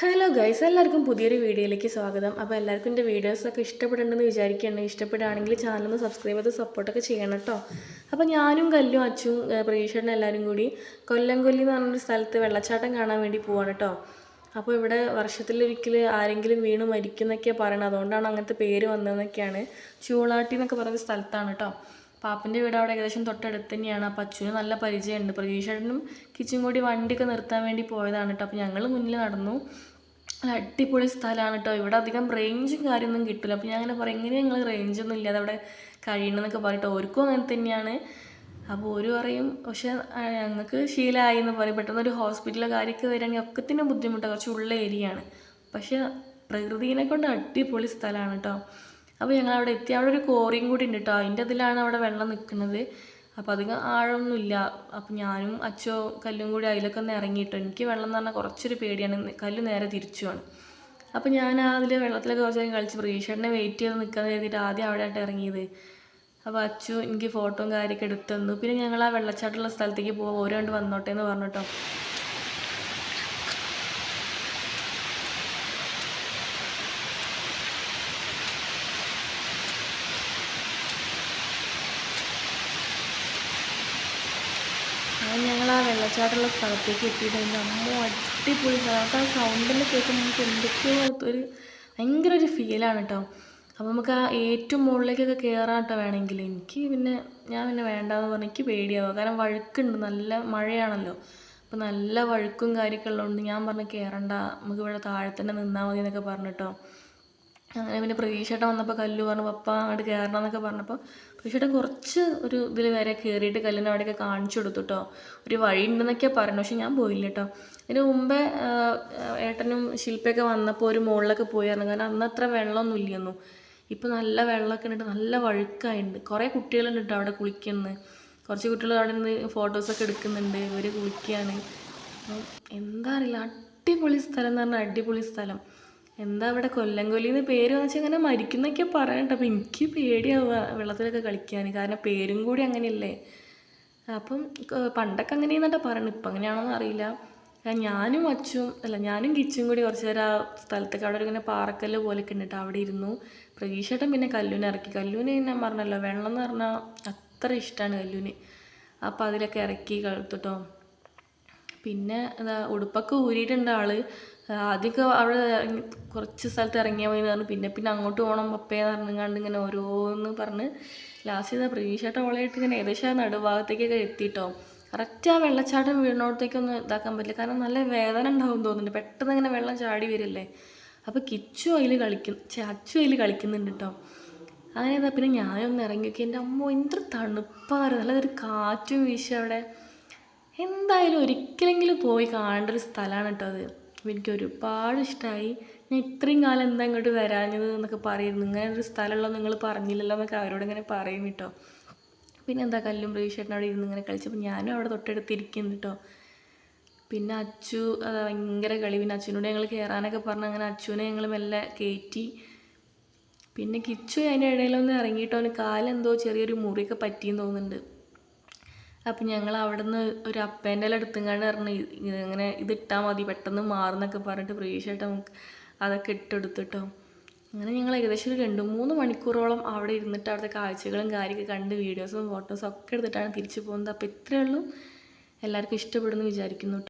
Hello guys എല്ലാവർക്കും പുതിയൊരു വീഡിയോയിലേക്ക് സ്വാഗതം. അപ്പോൾ എല്ലാവർക്കും എന്റെ വീഡിയോസൊക്കെ ഇഷ്ടപ്പെടുന്നുണ്ടെന്ന് വിചാരിക്കുകയാണ്. ഇഷ്ടപ്പെടുകയാണെങ്കിൽ ചാനലൊന്ന് സബ്സ്ക്രൈബ് ചെയ്ത് സപ്പോർട്ടൊക്കെ ചെയ്യണം കേട്ടോ. അപ്പോൾ ഞാനും കല്ലും അച്ചും പ്രതീക്ഷേട്ടനും എല്ലാവരും കൂടി കൊല്ലംകൊല്ലി എന്ന് പറഞ്ഞൊരു സ്ഥലത്ത് വെള്ളച്ചാട്ടം കാണാൻ വേണ്ടി പോവാണ് കേട്ടോ. അപ്പോൾ ഇവിടെ വർഷത്തിലൊരിക്കൽ ആരെങ്കിലും വീണ് മരിക്കുന്നൊക്കെയാണ് പറയണത്. അതുകൊണ്ടാണ് അങ്ങനത്തെ പേര് വന്നതെന്നൊക്കെയാണ് ചൂളാട്ടി എന്നൊക്കെ പറയുന്ന സ്ഥലത്താണ് കേട്ടോ. പാപ്പന്റെ വീട് അവിടെ ഏകദേശം തൊട്ടടുത്ത് തന്നെയാണ്. അപ്പോൾ അച്ഛനും നല്ല പരിചയമുണ്ട്. പ്രതീക്ഷേട്ടനും കിച്ചും കൂടി വണ്ടിയൊക്കെ നിർത്താൻ വേണ്ടി പോയതാണ് കേട്ടോ. അപ്പോൾ ഞങ്ങൾ മുന്നിൽ നടന്നു. അടിപൊളി സ്ഥലമാണ് കേട്ടോ. ഇവിടെ അധികം റേഞ്ചും കാര്യമൊന്നും കിട്ടില്ല അപ്പോൾ ഞാൻ അങ്ങനെ പറയും എങ്ങനെ ഞങ്ങൾ റേഞ്ചൊന്നും ഇല്ലാതെ അവിടെ കഴിയണമെന്നൊക്കെ പറയട്ടോ ഓർക്കും അങ്ങനെ തന്നെയാണ്. അപ്പോൾ ഒരു പറയും പക്ഷേ ഞങ്ങൾക്ക് ശീലമായി എന്ന് പറയും. പെട്ടെന്ന് ഒരു ഹോസ്പിറ്റലോ കാര്യമൊക്കെ വരികയാണെങ്കിൽ ഒക്കെ തന്നെ ബുദ്ധിമുട്ടാണ് കുറച്ച് ഉള്ള ഏരിയയാണ് പക്ഷേ പ്രകൃതിനെ കൊണ്ട് അടിപൊളി സ്ഥലമാണ് കേട്ടോ. അപ്പോൾ ഞങ്ങൾ അവിടെ എത്തി. അവിടെ ഒരു കോറിയും കൂടി ഉണ്ട് കേട്ടോ അതിന്റെ അതിലാണ് അവിടെ വെള്ളം നിൽക്കുന്നത് അപ്പോൾ അധികം ആഴമൊന്നുമില്ല അപ്പോൾ ഞാനും അച്ചോ കല്ലും കൂടി അതിലൊക്കെ ഒന്ന് ഇറങ്ങിയിട്ടോ എനിക്ക് വെള്ളം എന്ന് പറഞ്ഞാൽ കുറച്ചൊരു പേടിയാണ്. കല്ല് നേരെ തിരിച്ചുമാണ് അപ്പോൾ ഞാൻ അതിൽ വെള്ളത്തിലൊക്കെ കുറച്ച് നേരം കളിച്ച് പ്രതീക്ഷേട്ടനെ വെയിറ്റ് ചെയ്ത് നിൽക്കാന്ന് കരുതിയിട്ട് ആദ്യം അവിടെ ആയിട്ട് ഇറങ്ങിയത്. അപ്പോൾ അച്ചു എനിക്ക് ഫോട്ടോയും കാര്യമൊക്കെ എടുത്തു തന്നു. പിന്നെ ഞങ്ങൾ ആ വെള്ളച്ചാട്ടമുള്ള സ്ഥലത്തേക്ക് പോകാൻ ഓരോണ്ട് വന്നോട്ടേ എന്ന് പറഞ്ഞിട്ടോ അങ്ങനെ ഞങ്ങൾ ആ വെള്ളച്ചാട്ടമുള്ള സ്ഥലത്തേക്ക് എത്തിയിട്ട് എന്റെ അമ്മ അടിപൊളി സ്ഥലം. ആ സൗണ്ടിൽ കേൾക്കുമ്പോൾ നമുക്ക് എന്തൊക്കെയോ ഒരു ഭയങ്കര ഒരു ഫീലാണ് കേട്ടോ അപ്പോൾ നമുക്ക് ആ ഏറ്റവും മുകളിലേക്കൊക്കെ കയറാൻ കേട്ടോ വേണമെങ്കിൽ എനിക്ക് പിന്നെ ഞാൻ പിന്നെ വേണ്ടാന്ന് പറഞ്ഞ് എനിക്ക് പേടിയാവുക കാരണം വഴുക്കുണ്ട്. നല്ല മഴയാണല്ലോ. അപ്പോൾ നല്ല വഴുക്കും കാര്യമൊക്കെ ഉള്ളതുകൊണ്ട് ഞാൻ പറഞ്ഞു കയറണ്ട നമുക്ക് ഇവിടെ താഴെ തന്നെ നിന്നാൽ മതി എന്നൊക്കെ പറഞ്ഞിട്ടോ അങ്ങനെ പിന്നെ പ്രതീക്ഷേട്ടൻ വന്നപ്പോൾ കല്ലു പറഞ്ഞു പപ്പ അങ്ങോട്ട് കയറണം എന്നൊക്കെ പറഞ്ഞപ്പോൾ പ്രതീക്ഷേട്ടൻ കുറച്ച് ഒരു ഇതിൽ വരെ കയറിയിട്ട് കല്ലിന്റെ അവിടെയൊക്കെ കാണിച്ചു കൊടുത്തു കേട്ടോ ഒരു വഴി ഉണ്ടെന്നൊക്കെയാണ് പറഞ്ഞു പക്ഷെ ഞാൻ പോയില്ല കേട്ടോ ഇതിന് മുമ്പേ ഏട്ടനും ശില്പയൊക്കെ വന്നപ്പോൾ ഒരു മുകളിലൊക്കെ പോയായിരുന്നു കാരണം അന്ന് അത്ര വെള്ളമൊന്നും ഇല്ലെന്നു. ഇപ്പം നല്ല വെള്ളമൊക്കെ ഉണ്ട് നല്ല വഴുക്കായിട്ടുണ്ട് കുറേ കുട്ടികളുണ്ട് കേട്ടോ അവിടെ കുളിക്കുന്നത് കുറച്ച് കുട്ടികൾ അവിടെ നിന്ന് ഫോട്ടോസൊക്കെ എടുക്കുന്നുണ്ട് ഇവർ കുളിക്കുകയാണ് എന്താ അറിയില്ല അടിപൊളി സ്ഥലം എന്ന് പറഞ്ഞാൽ അടിപൊളി സ്ഥലം. എന്താ അവിടെ കൊല്ലംകൊല്ലി എന്ന് പേര് വെച്ചാൽ അങ്ങനെ മരിക്കുന്നൊക്കെ പറയണ്ട. അപ്പം എനിക്ക് പേടിയാവുക വെള്ളത്തിലൊക്കെ കളിക്കാൻ കാരണം പേരും കൂടി അങ്ങനെയല്ലേ. അപ്പം പണ്ടൊക്കെ അങ്ങനെയെന്നിട്ടാ പറയണത് ഇപ്പം അങ്ങനെയാണോന്ന് അറിയില്ല. ഞാനും അച്ചും അല്ല ഞാനും കിച്ചും കൂടി കുറച്ച് നേരം ആ സ്ഥലത്തൊക്കെ അവിടെ ഇങ്ങനെ പാറക്കല്ല് പോലെയൊക്കെ ഉണ്ടിട്ട് അവിടെ ഇരുന്നു. പ്രതീക്ഷേട്ടൻ പിന്നെ കല്ലൂനെ ഇറക്കി. കല്ലൂന് ഞാൻ പറഞ്ഞല്ലോ വെള്ളം എന്ന് പറഞ്ഞാൽ അത്ര ഇഷ്ടമാണ് കല്ലൂന്. അപ്പം അതിലൊക്കെ ഇറക്കി കളുത്തുട്ടോ പിന്നെ എന്താ ഉടുപ്പൊക്കെ ഊരിയിട്ടുണ്ട് ആൾ. ആദ്യമൊക്കെ അവിടെ കുറച്ച് സ്ഥലത്ത് ഇറങ്ങിയാൽ മതി എന്ന് പറഞ്ഞു. പിന്നെ പിന്നെ അങ്ങോട്ട് പോകണം പപ്പയെന്ന് പറഞ്ഞുകൊണ്ട് ഇങ്ങനെ ഓരോന്ന് പറഞ്ഞ് ലാസ്റ്റ് ചെയ്താൽ പ്രതീക്ഷയായിട്ട് അവളായിട്ട് ഇങ്ങനെ ഏകദേശം നടുഭാഗത്തേക്കൊക്കെ എത്തിയിട്ടോ കറക്റ്റ് ആ വെള്ളച്ചാട്ടം വീണോടത്തേക്കൊന്നും ഇതാക്കാൻ പറ്റില്ല. കാരണം നല്ല വേദന ഉണ്ടാവും തോന്നുന്നുണ്ട്. പെട്ടെന്ന് ഇങ്ങനെ വെള്ളം ചാടി വരില്ലേ. അപ്പോൾ കിച്ചു അതിൽ കളിക്കും ചാച്ചു അതിൽ കളിക്കുന്നുണ്ട് കേട്ടോ അങ്ങനെ ഇതാ പിന്നെ ഞാനൊന്ന് ഇറങ്ങി നോക്കി. എന്റെ അമ്മ എന്ത് തണുപ്പാണ് നല്ലൊരു കാറ്റും വീശ അവിടെ. എന്തായാലും ഒരിക്കലെങ്കിലും പോയി കാണേണ്ട ഒരു സ്ഥലമാണ് കേട്ടോ അത്. എനിക്ക് ഒരുപാട് ഇഷ്ടമായി ഞാൻ ഇത്രയും കാലം എന്താ ഇങ്ങോട്ട് വരാഞ്ഞത് എന്നൊക്കെ പറയുന്നു. ഇങ്ങനെ ഒരു സ്ഥലമുള്ളത് നിങ്ങൾ പറഞ്ഞില്ലല്ലോ എന്നൊക്കെ അവരോട് ഇങ്ങനെ പറയും കേട്ടോ പിന്നെ എന്താ കല്ലും പ്രതീക്ഷേട്ടൻ അവിടെ ഇരുന്ന് ഇങ്ങനെ കളിച്ചപ്പോൾ ഞാനും അവിടെ തൊട്ടടുത്ത് ഇരിക്കുന്നു കേട്ടോ പിന്നെ അച്ചു ഭയങ്കര കളി. പിന്നെ അച്ഛനോട് ഞങ്ങൾ കയറാനൊക്കെ പറഞ്ഞ് അങ്ങനെ അച്ചുവിനെ ഞങ്ങൾ മെല്ലെ കയറ്റി പിന്നെ കിച്ചു അതിന്റെ ഇടയിലൊന്ന് ഇറങ്ങിയിട്ടോ അവന് കാലെന്തോ ചെറിയൊരു മുറിയൊക്കെ പറ്റിയെന്ന് തോന്നുന്നുണ്ട്. അപ്പം ഞങ്ങൾ അവിടെ നിന്ന് ഒരു അപ്പേന്റെ എല്ലാം എടുത്തുങ്ങാണ്ട് പറഞ്ഞു ഇങ്ങനെ ഇത് ഇട്ടാൽ മതി പെട്ടെന്ന് മാറുന്നൊക്കെ പറഞ്ഞിട്ട് പ്രതീക്ഷയായിട്ട് നമുക്ക് അതൊക്കെ ഇട്ടെടുത്തിട്ടോ. അങ്ങനെ ഞങ്ങൾ ഏകദേശം ഒരു രണ്ട് മൂന്ന് മണിക്കൂറോളം അവിടെ ഇരുന്നിട്ട് അവിടുത്തെ കാഴ്ചകളും കാര്യമൊക്കെ കണ്ട് വീഡിയോസും ഫോട്ടോസും ഒക്കെ എടുത്തിട്ടാണ് തിരിച്ചു പോകുന്നത്. അപ്പോൾ ഇത്രയേ ഉള്ളൂ. എല്ലാവർക്കും ഇഷ്ടപ്പെടുന്നു വിചാരിക്കുന്നു